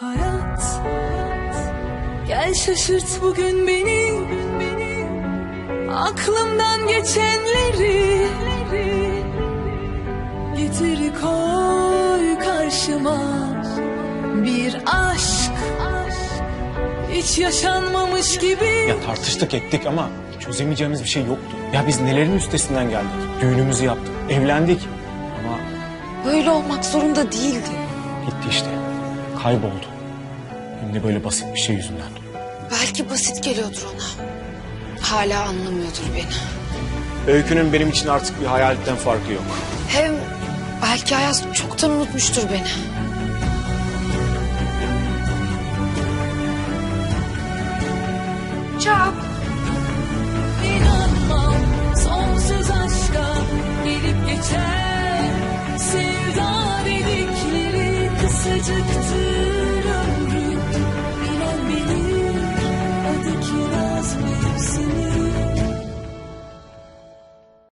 Hayat, gel şaşırt bugün beni. Aklımdan geçenleri getir koy karşıma. Bir aşk, hiç yaşanmamış gibi. Ya tartıştık ettik ama çözemeyeceğimiz bir şey yoktu. Ya biz nelerin üstesinden geldik. Düğünümüzü yaptık, evlendik. Ama Böyle olmak zorunda değildi. gitti işte. Kayboldu. Hem de böyle basit bir şey yüzünden. Belki basit geliyordur ona. Hala anlamıyordur beni. Öykünün benim için artık bir hayaletten farkı yok. Hem belki Ayaz çoktan unutmuştur beni. Çap. İnanmam sonsuz aşka gelip geçer Sevda dedikleri kısacıktır Cause we've seen you.